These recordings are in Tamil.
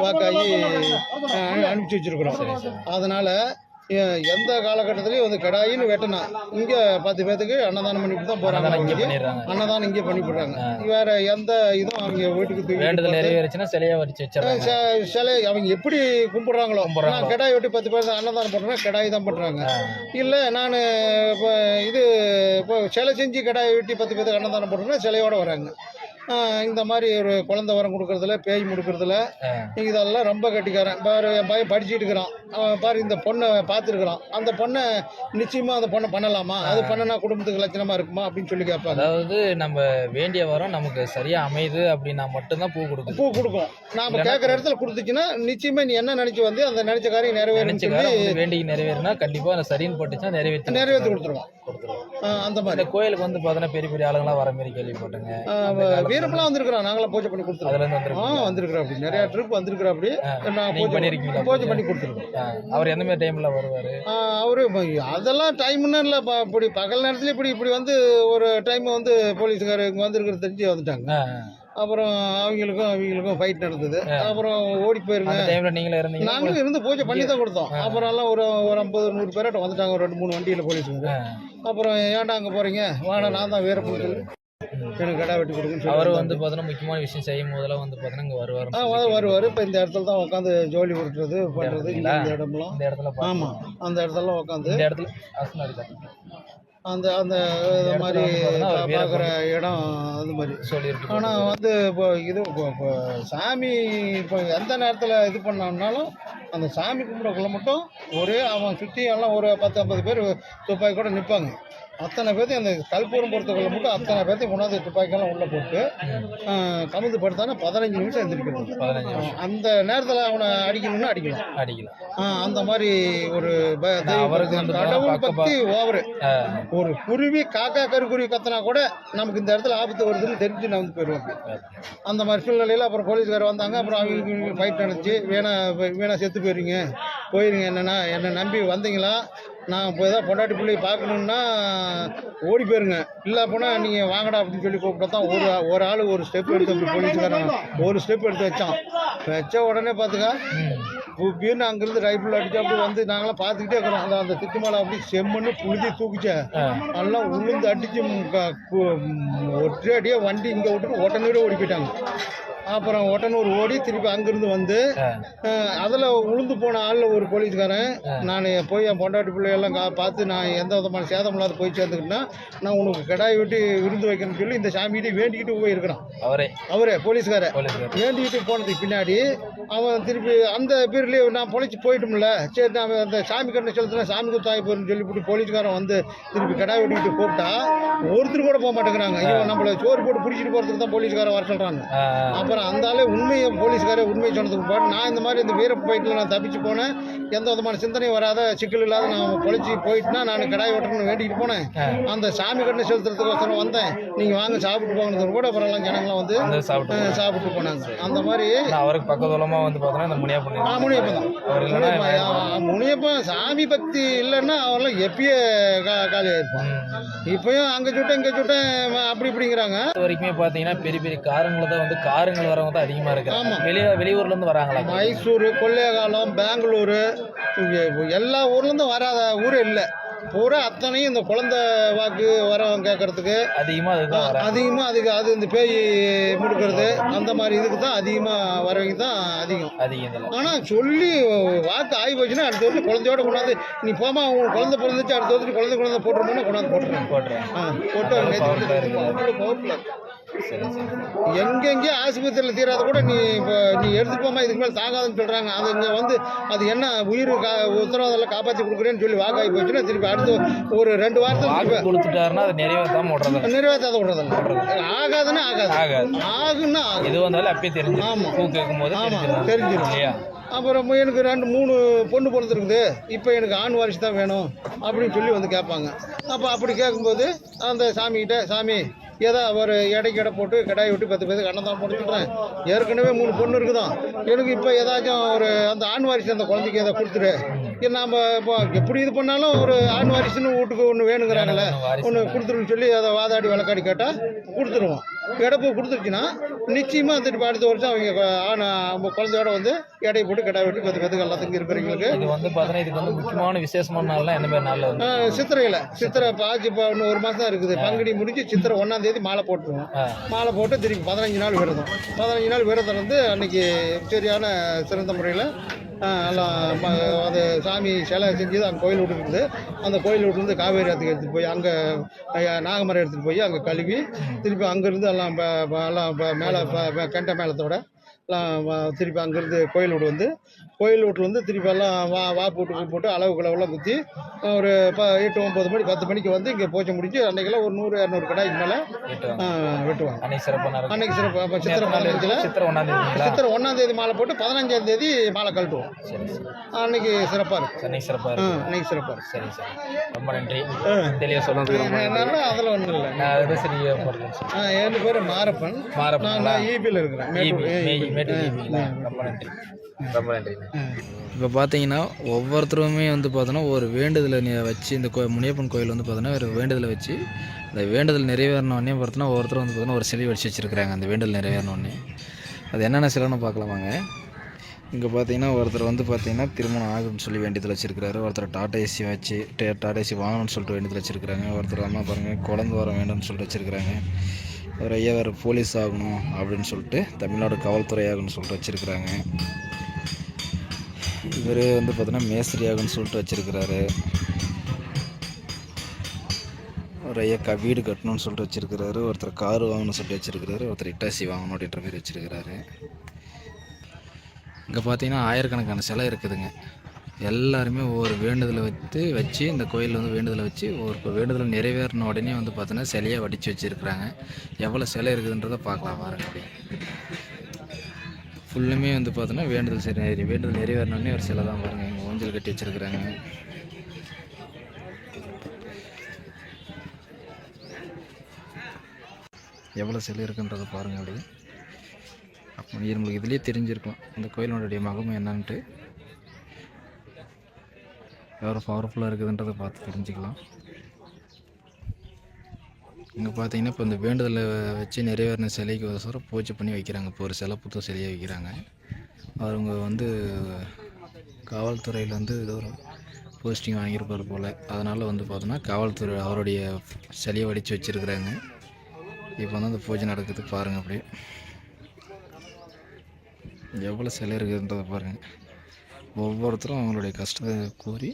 வாக்காகி அனுப்பிச்சி வச்சிருக்கிறோம் அதனால எந்த காலகட்டத்திலையும் வந்து கடாயின்னு வெட்டினா இங்க பத்து பேத்துக்கு அன்னதானம் பண்ணிட்டு தான் போறாங்க அன்னதானம் இங்கே ஒழிஞ்சு, பண்ணிடுறாங்க அன்னதானம் இங்கே பண்ணி போடுறாங்க வேற எந்த இதுவும் அவங்க வீட்டுக்கு வேண்டுதல் நிறைவேறுச்சுன்னா சிலையா வச்சு வச்சிடறாங்க ச- சிலை அவங்க எப்படி கும்பிடுறாங்களோ. நான் கடாய் வெட்டி பத்து பேர் அன்னதானம் பண்ணுறேன் கடாய் தான் பண்ணுறாங்க இல்லை நான் இப்போ இது இப்போ சிலை செஞ்சு கடாய் வெட்டி பத்து பேருக்கு அன்னதானம் பண்ணுறேன்னா சிலையோட வராங்க இந்த மாதிரி ஒரு குழந்தை வரம் கொடுக்கறதுல பேய் முடுக்கிறதுல இதெல்லாம் ரொம்ப கட்டிக்காரன். பாரு என் பையன் படிச்சுட்டு இருக்கிறான். அவன் பாரு இந்த பொண்ணை பார்த்துருக்குறான். அந்த பொண்ணை நிச்சயமா அந்த பொண்ணை பண்ணலாமா? அது பண்ணனா குடும்பத்துக்கு லட்சணமா இருக்குமா? அப்படின்னு சொல்லி கேட்பாங்க. அதாவது நம்ம வேண்டிய வரம் நமக்கு சரியா அமையுது அப்படின்னா மட்டும்தான் பூ கொடுக்குது. பூ கொடுக்கும். நாம கேட்குற இடத்துல கொடுத்துச்சுன்னா நிச்சயமா நீ என்ன நினைச்சு வந்து அந்த நினைச்ச காரியம் நிறைவேறும் நினைச்ச காலம் வந்து வேண்டி நிறைவேறினா கண்டிப்பா அந்த சரின்னு பட்டுச்சுன்னா நிறைவேற்றி நிறைவேற்றி கொடுத்துருவோம் ஆஹ் அந்த மாதிரி. கோயிலுக்கு வந்து பார்த்தீங்கன்னா பெரிய பெரிய ஆளுங்களாம் வர மாதிரி கேள்விப்பட்டேங்க வீரப்பெல்லாம் வந்திருக்கிறோம் நாங்களாம் பூஜை பண்ணி கொடுத்துருவோம் அதுல இருந்து வந்திருக்கிறோம் அப்படி. நிறைய ட்ரிப் வந்திருக்கிறோம் அப்படி. நான் பூஜை பண்ணிருக்கீங்களா? பூஜை பண்ணி கொடுத்துருக்கோம். அவர் எந்த மாதிரி டைம்ல வருவாரு? அவரு அதெல்லாம் டைம்னு இல்லை இப்படி பகல் நேரத்துல இப்படி இப்படி வந்து ஒரு டைம் வந்து போலீஸ்காரர் இங்கே வந்திருக்கிறது தெரிஞ்சு வந்துட்டாங்க. அப்புறம் அவங்களுக்கும் அவங்களுக்கும் ஃபைட் நடந்தது. அப்புறம் ஓடி போயிருங்க. டைம்ல நீங்களே இருந்தீங்க நாங்களும் இருந்து பூஜை பண்ணி தான் கொடுத்தோம். அப்புறம் எல்லாம் ஒரு ஒரு ஐம்பது நூறு பேர்கிட்ட வந்துட்டாங்க. ஒரு ரெண்டு மூணு வண்டியில் போலீஸுங்க. அப்புறம் ஏன்டா அங்கே போறீங்க? வாடா நான் தான் வேற சொல்லி எனக்கு கடை வெட்டி கொடுக்குன்னு அவர் வந்து பார்த்தீங்கன்னா முக்கியமான விஷயம் செய்யும் போதெல்லாம் வந்து பார்த்தீங்கன்னா இங்க வருவாரு ஆ வரு- வருவார். இப்போ இந்த இடத்துல தான் உட்காந்து ஜோலி உருட்டுறது பண்ணுறது இந்த இடம்லாம் இந்த இடத்துல ஆமாம் அந்த இடத்துல உட்காந்து இந்த இடத்துல அந்த அந்த இது மாதிரி பார்க்குற இடம் அது மாதிரி. சொல்லியிருக்கு ஆனால் வந்து இப்போ இது இப்போ சாமி இப்போ எந்த நேரத்தில் இது பண்ணாலும் அந்த சாமி கும்பிடக்குள்ள மட்டும் ஒரே அவன் சுற்றி எல்லாம் ஒரு பத்து ஐம்பது பேர் துப்பாக்கி கூட நிற்பாங்க அத்தனை பேர்த்தையும் அந்த கல்பூரம் பொறுத்தக்குள்ள மட்டும் அத்தனை பேர்த்தையும் கொண்டாந்து துப்பாக்கியெல்லாம் உள்ளே போட்டு கமுந்து படுத்தானா பதினஞ்சு நிமிஷம் எந்திரிக்கிறது. பதினஞ்சு அந்த நேரத்தில் அவனை அடிக்கணும்னா அடிக்கலாம். அடிக்கலாம். அந்த மாதிரி ஒரு கடவுள் பக்தி ஓவரு. ஒரு குருவி காக்கா கருக்குருவி கத்தினா கூட நமக்கு இந்த இடத்துல ஆபத்து வருதுன்னு தெரிஞ்சு நான் வந்து போயிடுவோம். அந்த மாதிரி சூழ்நிலையில் அப்புறம் போலீஸ்கார் வந்தாங்க. அப்புறம் அவங்க ஃபைட் நடந்துச்சு. வேணா வேணா செத்து போயிருங்க. போயிருங்க என்னன்னா என்னை நம்பி வந்தீங்களா? நான் இப்போ எதாவது பொண்டாட்டி பிள்ளையை பார்க்கணுன்னா ஓடி போயிருங்க. இல்லை போனால் நீங்கள் வாங்கடா அப்படின்னு சொல்லி கூப்பிட்டா தான் ஒரு ஒரு ஆள் ஒரு ஸ்டெப் எடுத்து அப்படி போலீஸ்காரன் ஒரு ஸ்டெப் எடுத்து வச்சான். வச்ச உடனே பார்த்துக்கா பீர்னு அங்கேருந்து ரைஃபிள் அடிச்சு அப்படி வந்து நாங்களாம் பார்த்துக்கிட்டே இருக்கிறோம். அந்த அந்த திட்டுமலை அப்படி செம்மண்ணு புழுதி தூக்கிச்ச. நல்லா உளுந்து அடிச்சு ம், ஒற்றை அடியே வண்டி இங்கே விட்டுட்டு ஒட்டனூரே ஓடி போயிட்டாங்க. அப்புறம் ஒட்டனூர் ஓடி திருப்பி அங்கேருந்து வந்து அதில் உளுந்து போன ஆளில் ஒரு போலீஸ்காரன். நான் போய் என் பொண்டாட்டி பிள்ளையெல்லாம் கா பார்த்து நான் எந்த விதமான சேதம் இல்லாத போய் சேர்ந்துக்கிட்டேன்னா நான் உனக்கு கடாய் விட்டு விருந்து வைக்கணும்னு சொல்லி இந்த சாமிகிட்ட வேண்டிக்கிட்டு போயிருக்கிறான். அவரே. அவரே போலீஸ்காரன் போலீஸ்கார். வேண்டிக்கிட்டு போனதுக்கு பின்னாடி அவன் திருப்பி அந்த பீரியட்லேயே நான் பொழைச்சி போயிட்டோம்ல. சரி நான் அந்த சாமி கண்ணை செலுத்தினா சாமி குத்தாய் போயிருன்னு சொல்லிவிட்டு போலீஸ்காரன் வந்து திருப்பி கடா வெட்டிக்கிட்டு கூப்பிட்டா ஒருத்தர் கூட போக மாட்டேங்கிறாங்க. இவன் நம்மளை சோறு போட்டு பிடிச்சிட்டு போகிறதுக்கு தான் போலீஸ்காரன் வர சொல்கிறாங்க ஆ, அப்புறம் அந்த ஆளே உண்மையை போலீஸ்காரே உண்மை சொன்னதுக்கு பாட்டு. நான் இந்த மாதிரி இந்த வீரப்பு போயிட்டில் நான் தப்பிச்சு போனேன். எந்த விதமான சிந்தனையும் வராத சிக்கல் இல்லாத நான் பொழைச்சி போயிட்டுனா நான் கடாய் வெட்டணும்னு வேண்டிக்கிட்டு போனேன். அந்த சாமி கண்ணை செலுத்துறதுக்கோசரம் வந்தேன். நீங்கள் வாங்க சாப்பிட்டு போகணுது கூட அப்புறம் ஜனங்களாம் வந்து சாப்பிட்டு போனாங்க. அந்த மாதிரி அவருக்கு பக்கதூரமா வந்து பார்த்தீங்கன்னா இந்த முனியா பண்ணி ஆ, முனியப்பன் முனியப்பன், முனியப்பன் சாமி பக்தி இல்லைன்னா அவெல்லாம் எப்பயே கா காலியாக இருப்பான். இப்பயும் அங்கே சுட்டேன் இங்கே சுட்டேன் அப்படி இப்படிங்கிறாங்க. வரைக்குமே பார்த்தீங்கன்னா பெரிய பெரிய காருங்களை தான் வந்து காருங்கள் வரவங்க தான் அதிகமாக இருக்காங்க வெளிய வெளியூர்ல இருந்து வராங்களா? மைசூர் கொள்ளையகாலம் பெங்களூரு எல்லா ஊர்லேருந்தும் வராத ஊரே இல்லை. பூரா அத்தனையும் இந்த குழந்தை வாக்கு வரவங்க கேட்கறதுக்கு அதிகமாக அதுதான் அதிகமாக அதுக்கு அது இந்த பேய் முடுக்கிறது அந்த மாதிரி இதுக்கு தான் அதிகமாக வரவங்க தான் அதிகம். அதிகம் ஆனால் சொல்லி வாக்கு ஆகி போச்சுன்னா அடுத்த வருஷம் குழந்தையோட கொண்டாந்து நீ போமா உன் குழந்தை பிறந்துச்சு அடுத்த வருஷம் குழந்தை குழந்தை போட்டுருமோன்னா கொண்டாந்து போட்டுருங்க போட்டுறேன் ஆ போட்டு சரி சரி எங்கெங்கே ஆஸ்பத்திரியில் தீராத கூட நீ இப்போ நீ எடுத்துட்டு போமா இதுக்கு மேலே தாங்காதுன்னு சொல்கிறாங்க அது இங்கே வந்து அது என்ன உயிர் கா உத்தரவாதம் காப்பாற்றி கொடுக்குறேன்னு சொல்லி வாக்காகி போச்சுன்னா திருப்பி அடுத்து ஒரு ரெண்டு வாரத்தில் கொடுத்துட்டாருன்னா அது நிறைவேற்றாம விடுறது நிறைவேற்றாத விடுறதில்ல. ஆகாதுன்னா ஆகாது. ஆகாது. ஆகுன்னா ஆகும் எது வந்தாலும் அப்பயே தெரிஞ்சு ஆமா. பூ கேட்கும் போது ஆமாம் தெரிஞ்சிடும் இல்லையா? அப்புறம் எனக்கு ரெண்டு மூணு பொண்ணு பிறந்திருக்குது இப்போ எனக்கு ஆண் வாரிசு தான் வேணும் அப்படின்னு சொல்லி வந்து கேட்பாங்க. அப்போ அப்படி கேட்கும்போது அந்த சாமிகிட்ட சாமி ஏதோ ஒரு எடைக்கு போட்டு கடாய் விட்டு பத்து பேருக்கு அண்ணன் தான் சொல்கிறேன் ஏற்கனவே மூணு பொண்ணு இருக்குதான். எனக்கு இப்போ ஏதாச்சும் ஒரு அந்த ஆண் வாரிசு அந்த குழந்தைக்கு ஏதோ கொடுத்துரு நாம் இப்போ எப்படி இது பண்ணாலும் ஒரு ஆண் வாரிசுன்னு வீட்டுக்கு ஒன்று வேணுங்கிறாங்கல்ல. வாரிசு ஒன்று கொடுத்துருன்னு சொல்லி அதை வாதாடி வழக்காடி கேட்டால் கொடுத்துருவோம். கிடப்பு கொடுத்துருச்சுன்னா நிச்சயமாக திருப்பி அடுத்த வருஷம் அவங்க ஆண் அவங்க குழந்தையோட வந்து எடை போட்டு கிடா வெட்டி கற்று கற்று எல்லாத்துக்கும் இருக்கிறவங்களுக்கு இது வந்து பார்த்தீங்கன்னா இதுக்கு வந்து முக்கியமான விசேஷமான நாள்லாம் என்ன மாதிரி ஆஹ் சித்திரையில். சித்திரை பாச்சு இப்போ இன்னும் ஒரு மாதம் தான் இருக்குது. பங்குனி முடிஞ்சு சித்திரை ஒன்றாம் தேதி மாலை போட்டுருவோம். மாலை போட்டு திருப்பி பதினஞ்சு நாள் விரதம். பதினஞ்சு நாள் விரதம் வந்து அன்னைக்கு சரியான சிறந்த முறையில் எல்லாம் அது சாமி சிலை செஞ்சது அங்கே கோயில் விட்டுருக்குது அந்த கோயில் விட்டுருந்து காவேரி ஆற்றுக்கு எடுத்துகிட்டு போய் அங்கே நாகமரம் எடுத்துகிட்டு போய் அங்கே கழுவி திருப்பி அங்கேருந்து எல்லாம் எல்லாம் மேலே கெண்ட மேளத்தோட திருப்பி அங்கேருந்து கோயில் வீடு வந்து கோயில் வீட்டில் வந்து திருப்பி எல்லாம் வா வா போட்டு போட்டு அளவு கிளவுலாம் குத்தி ஒரு ப எட்டு ஒம்பது மணி பத்து மணிக்கு வந்து இங்கே பூஜை முடிச்சு அன்னைக்கெல்லாம் ஒரு நூறு இரநூறு கடாய்க்கு மேலே வெட்டுவாங்க. அன்னைக்கு சிறப்பாக அன்னைக்கு சிறப்பு சித்திரை பதினஞ்சில் சித்திரை ஒன்றாம் தேதிங்களா சித்திரை ஒன்றாம் தேதி மாலை போட்டு பதினஞ்சாம் தேதி மாலை கழட்டுவோம். அன்னைக்கு சிறப்பாக இருக்கும். அன்னைக்கு சிறப்பாக இருக்கும். அன்னைக்கு சிறப்பாக இருக்கும். சரி சரி. ரொம்ப நன்றி. தெளிவாக நன்றி. அதனால அதில் ஒன்றும் இல்லை. நான் ஆ, என் பேர் மாரப்பன். மாறப்பா நான் நான் ஈபியில் இருக்கிறேன். ரொம்ப நன்றி ரொம்ப நன்றி இப்போ பார்த்தீங்கன்னா ஒவ்வொருத்தருமே வந்து பார்த்தோன்னா ஒரு வேண்டுதலை நி- வச்சு இந்த கோ முனியப்பன் கோயில் வந்து பார்த்தோன்னா ஒரு வேண்டுதலை வச்சு அந்த வேண்டுதல் நிறைவேறினோடனே பார்த்தோன்னா ஒவ்வொருத்தரும் வந்து பார்த்தோன்னா ஒரு சிலை வச்சு வச்சுருக்குறாங்க அந்த வேண்டுதல் நிறைவேறினோடனே அது என்னென்ன சிலைன்னு பார்க்கலாமாங்க இங்கே பார்த்தீங்கன்னா ஒருத்தர் வந்து பார்த்தீங்கன்னா திருமணம் ஆகும்னு சொல்லி வேண்டியதில் வச்சிருக்கிறாரு. ஒருத்தர் டாடா ஏசி வச்சு டே- டாடா ஏசி வாங்கணும்னு சொல்லிட்டு வேண்டியதில் வச்சிருக்கிறாங்க. ஒருத்தர் அம்மா பாருங்கள் குழந்தை வர வேண்டும்னு சொல்லிட்டு வச்சிருக்கிறாங்க. ஒரு ஐயா வேறு போலீஸ் ஆகணும் அப்படின்னு சொல்லிட்டு தமிழ்நாடு காவல்துறை ஆகணும்னு சொல்லிட்டு வச்சிருக்கிறாங்க. இவர் வந்து பார்த்தீங்கன்னா மேஸ்திரி ஆகணும்னு சொல்லிட்டு வச்சுருக்கிறாரு. ஒரு ஐயா க வீடு கட்டணும்னு சொல்லிட்டு வச்சுருக்கிறாரு. ஒருத்தர் கார் வாங்கணும்னு சொல்லிட்டு வச்சுருக்கிறாரு. ஒருத்தர் இட்டாசி வாங்கணும் அப்படின்ற மாதிரி வச்சுருக்கிறாரு. இங்கே பார்த்தீங்கன்னா ஆயிரக்கணக்கான சிலை இருக்குதுங்க. எல்லாருமே ஒவ்வொரு வேண்டுதலை வைத்து வச்சு இந்த கோயிலில் வந்து வேண்டுதலை வச்சு ஒரு வேண்டுதல் நிறைவேறின உடனே வந்து பார்த்தோன்னா சிலையை வடித்து வச்சுருக்குறாங்க. எவ்வளோ சிலை இருக்குதுன்றதை பார்க்கலாம் பாருங்க அப்படி ஃபுல்லுமே வந்து பார்த்தோன்னா வேண்டுதல் சரி வேண்டுதல் நிறைவேறினோடனே ஒரு சிலை தான் பாருங்கள் இங்கே ஊஞ்சல் கட்டி வச்சுருக்குறாங்க. எவ்வளோ சிலை இருக்குன்றதை பாருங்கள் அப்படி அப்போ இது நம்மளுக்கு இதுலேயே தெரிஞ்சிருக்கும் இந்த கோயிலினுடைய மகமும் என்னன்ட்டு. எவ்வளோ பவர்ஃபுல்லாக இருக்குதுன்றதை பார்த்து தெரிஞ்சுக்கலாம். இங்கே பார்த்தீங்கன்னா இப்போ இந்த வேண்டுதலை வச்சு நிறைவேறின சிலைக்கு ஒசரம் பூஜை பண்ணி வைக்கிறாங்க. இப்போ ஒரு சிலை புத்த சிலையை வைக்கிறாங்க. அவங்க வந்து காவல்துறையில் வந்து ஏதோ ஒரு போஸ்டிங் வாங்கியிருப்பார் போல். அதனால் வந்து பார்த்தோன்னா காவல்துறை அவருடைய சிலையை வடித்து வச்சுருக்குறாங்க. இப்போ வந்து அந்த பூஜை நடக்குது பாருங்கள் அப்படியே. எவ்வளோ சிலை இருக்குதுன்றதை பாருங்கள் ஒவ்வொருத்தரும் அவங்களுடைய கஷ்டத்தை கூறி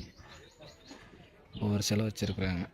ஒவ்வொரு சிலை வச்சுருக்குறாங்க.